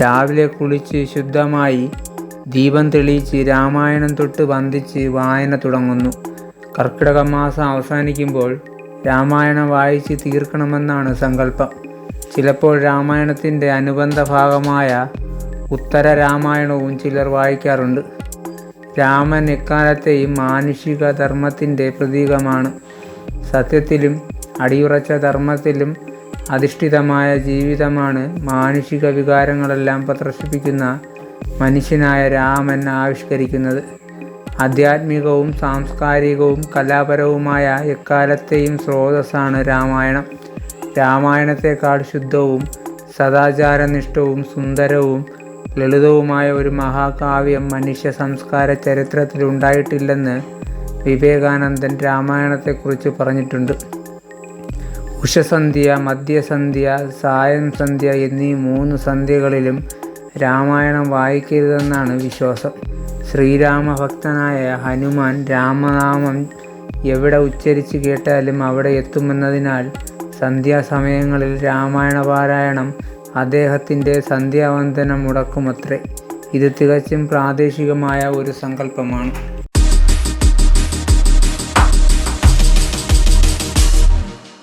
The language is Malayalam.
രാവിലെ കുളിച്ച് ശുദ്ധമായി ദീപം തെളിയിച്ച് രാമായണം തൊട്ട് വന്ദിച്ച് വായന തുടങ്ങുന്നു. കർക്കിടക മാസം അവസാനിക്കുമ്പോൾ രാമായണം വായിച്ച് തീർക്കണമെന്നാണ് സങ്കല്പം. ചിലപ്പോൾ രാമായണത്തിന്റെ അനുബന്ധ ഭാഗമായ ഉത്തര രാമായണവും ചിലർ വായിക്കാറുണ്ട്. രാമൻ എക്കാലത്തെയും മാനുഷിക ധർമ്മത്തിന്റെ പ്രതീകമാണ്. സത്യത്തിലും അടിയുറച്ച ധർമ്മത്തിലും അധിഷ്ഠിതമായ ജീവിതമാണ് മാനുഷിക വികാരങ്ങളെല്ലാം പ്രദർശിപ്പിക്കുന്ന മനുഷ്യനായ രാമൻ ആവിഷ്കരിക്കുന്നത്. ആധ്യാത്മികവും സാംസ്കാരികവും കലാപരവുമായ എക്കാലത്തെയും സ്രോതസ്സാണ് രാമായണം. രാമായണത്തെക്കാൾ ശുദ്ധവും സദാചാരനിഷ്ഠവും സുന്ദരവും ലളിതവുമായ ഒരു മഹാകാവ്യം മനുഷ്യ സംസ്കാര ചരിത്രത്തിലുണ്ടായിട്ടില്ലെന്ന് വിവേകാനന്ദൻ രാമായണത്തെക്കുറിച്ച് പറഞ്ഞിട്ടുണ്ട്. ഉഷസന്ധ്യ മധ്യസന്ധ്യ സായം സന്ധ്യ എന്നീ മൂന്ന് സന്ധ്യകളിലും രാമായണം വായിക്കരുതെന്നാണ് വിശ്വാസം. ശ്രീരാമഭക്തനായ ഹനുമാൻ രാമനാമം എവിടെ ഉച്ചരിച്ച് കേട്ടാലും അവിടെ എത്തുമെന്നതിനാൽ സന്ധ്യാസമയങ്ങളിൽ രാമായണ പാരായണം അദ്ദേഹത്തിന്റെ സന്ധ്യാവന്ദനം മുടക്കുമത്രേ. ഇത് തികച്ചും പ്രാദേശികമായ ഒരു സങ്കല്പമാണ്.